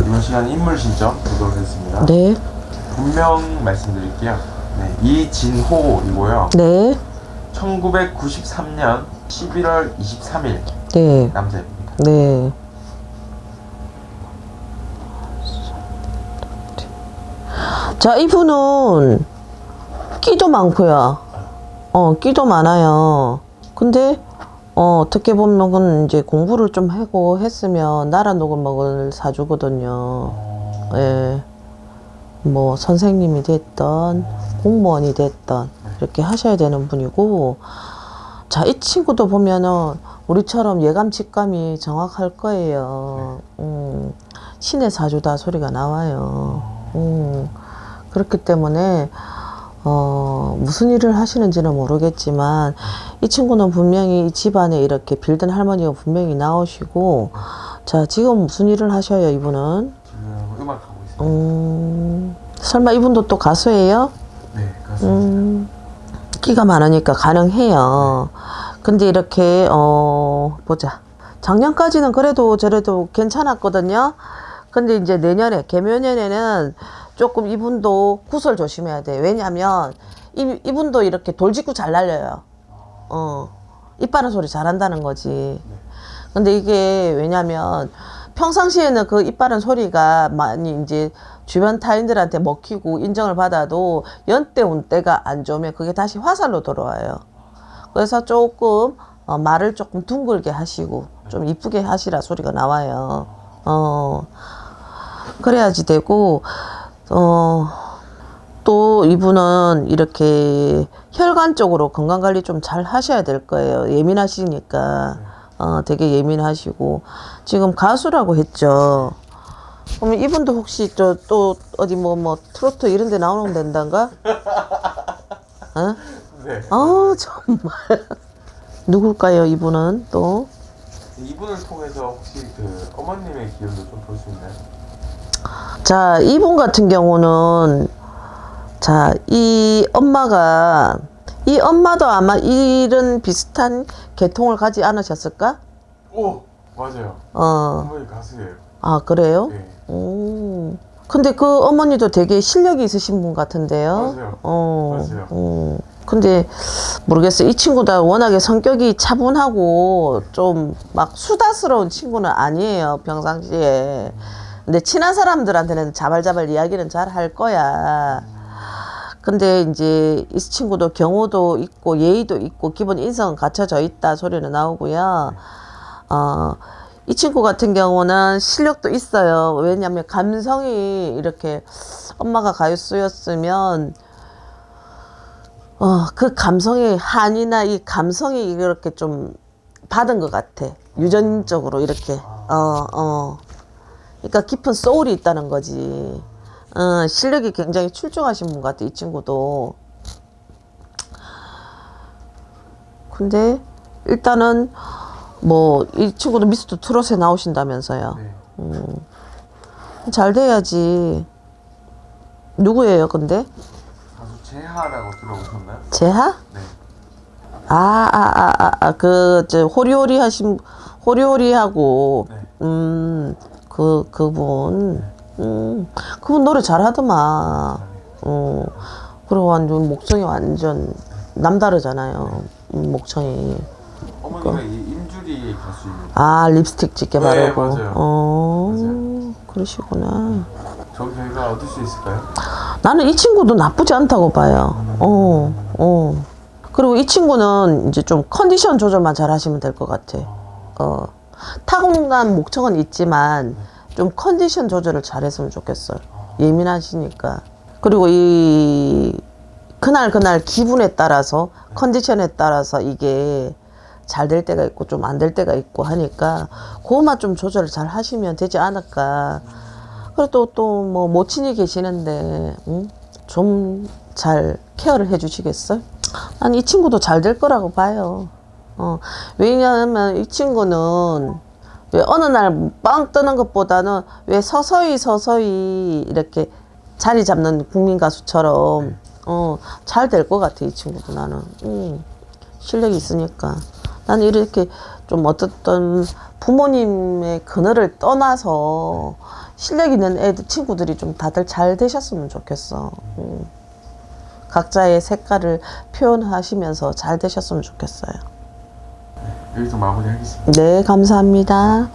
이번 시간 인물 신청 보도록 하겠습니다. 네. 본명 말씀드릴게요. 네, 이진호이고요. 네. 1993년 11월 23일 네. 남자입니다. 네. 자, 이분은 끼도 많고요. 어, 끼도 많아요. 근데 어, 어떻게 보면 이제 공부를 좀 하고 했으면 나라 녹음먹을 사주거든요. 예. 뭐 선생님이 됐던 공무원이 됐던 이렇게 하셔야 되는 분이고 자, 이 친구도 보면은 우리처럼 예감 직감이 정확할 거예요. 음, 신의 사주다 소리가 나와요. 음, 그렇기 때문에 어, 무슨 일을 하시는지는 모르겠지만 이 친구는 분명히 이 집안에 이렇게 빌던 할머니가 분명히 나오시고 자, 지금 무슨 일을 하셔요, 이분은? 지금 음악하고 있습니다. 음, 설마 이분도 또 가수예요? 네, 그렇습니다. 음, 끼가 많으니까 가능해요. 근데 이렇게, 어, 보자. 작년까지는 그래도 저래도 괜찮았거든요. 근데 이제 내년에, 개묘년에는 조금 이분도 구설 조심해야 돼. 왜냐면, 이, 이분도 이렇게 돌직구 잘 날려요. 어, 이빠른 소리 잘한다는 거지. 근데 이게 왜냐면 평상시에는 그 이빠른 소리가 많이 이제 주변 타인들한테 먹히고 인정을 받아도 연때 운때가 안 좋으면 그게 다시 화살로 돌아와요. 그래서 조금 어, 말을 조금 둥글게 하시고 좀 이쁘게 하시라 소리가 나와요. 어 그래야지 되고 어. 또 이분은 이렇게 혈관 쪽으로 건강 관리 좀 잘 하셔야 될 거예요. 예민하시니까 어, 되게 예민하시고 지금 가수라고 했죠. 그러면 이분도 혹시 또, 또 어디 뭐 뭐 트로트 이런 데 나오는 된단가? 어? 네. 아 정말 누굴까요 이분은 또? 이분을 통해서 혹시 그 어머님의 기운도 좀 볼 수 있나요? 자, 이분 같은 경우는 자, 이 엄마가 이 엄마도 아마 이런 비슷한 계통을 가지 않으셨을까? 오, 맞아요. 어. 어머니 가수예요. 아, 그래요? 네. 오. 근데 그 어머니도 되게 실력이 있으신 분 같은데요. 맞아요. 어. 맞아요. 어. 근데 모르겠어요. 이 친구도 워낙에 성격이 차분하고 좀 막 수다스러운 친구는 아니에요. 평상시에. 근데 친한 사람들한테는 자발자발 이야기는 잘 할 거야. 근데 이제 이 친구도 경호도 있고 예의도 있고 기본 인성은 갖춰져 있다 소리는 나오고요. 어, 이 친구 같은 경우는 실력도 있어요. 왜냐하면 감성이 이렇게 엄마가 가수였으면 어, 그 감성의 한이나 이 감성이 이렇게 좀 받은 것 같아. 유전적으로 이렇게. 어, 어. 그러니까 깊은 소울이 있다는 거지. 어, 실력이 굉장히 출중하신 분 같아, 이 친구도. 근데 일단은 뭐 이 친구도 미스터 트롯에 나오신다면서요. 네. 잘 돼야지. 누구예요, 근데? 가수 재하라고 들어보셨나요? 재하? 네. 아, 아, 아, 아, 아, 그, 저, 호리호리 하신, 호리호리하고, 네. 음, 그, 그분, 음, 그분 노래 잘하더만. 어, 그리고 완전, 목청이 완전 남다르잖아요. 음, 목청이. 어머니가 이 임주리 가수입니다. 아, 립스틱 짙게 네, 바르고. 맞아요. 어, 맞아요. 그러시구나. 저 결과 얻을 수 있을까요? 나는 이 친구도 나쁘지 않다고 봐요. 어, 어. 그리고 이 친구는 이제 좀 컨디션 조절만 잘 하시면 될 것 같아. 어. 타고난 목청은 있지만 좀 컨디션 조절을 잘 했으면 좋겠어요. 예민하시니까. 그리고 이 그날 그날 기분에 따라서 컨디션에 따라서 이게 잘 될 때가 있고 좀 안 될 때가 있고 하니까 그것만 좀 조절을 잘 하시면 되지 않을까. 그리고 또 뭐 모친이 계시는데 음? 좀잘 케어를 해주시겠어요? 난이 친구도 잘 될 거라고 봐요. 어, 왜냐하면 이 친구는 왜 어느 날 빵 뜨는 것보다는 왜 서서히 서서히 이렇게 자리 잡는 국민 가수처럼 어, 잘 될 것 같아 이 친구도 나는 음, 실력이 있으니까 나는 이렇게 좀 어떻든 부모님의 그늘을 떠나서 실력 있는 애들 친구들이 좀 다들 잘 되셨으면 좋겠어. 음. 각자의 색깔을 표현하시면서 잘 되셨으면 좋겠어요. 여기서 마무리하겠습니다. 네, 감사합니다.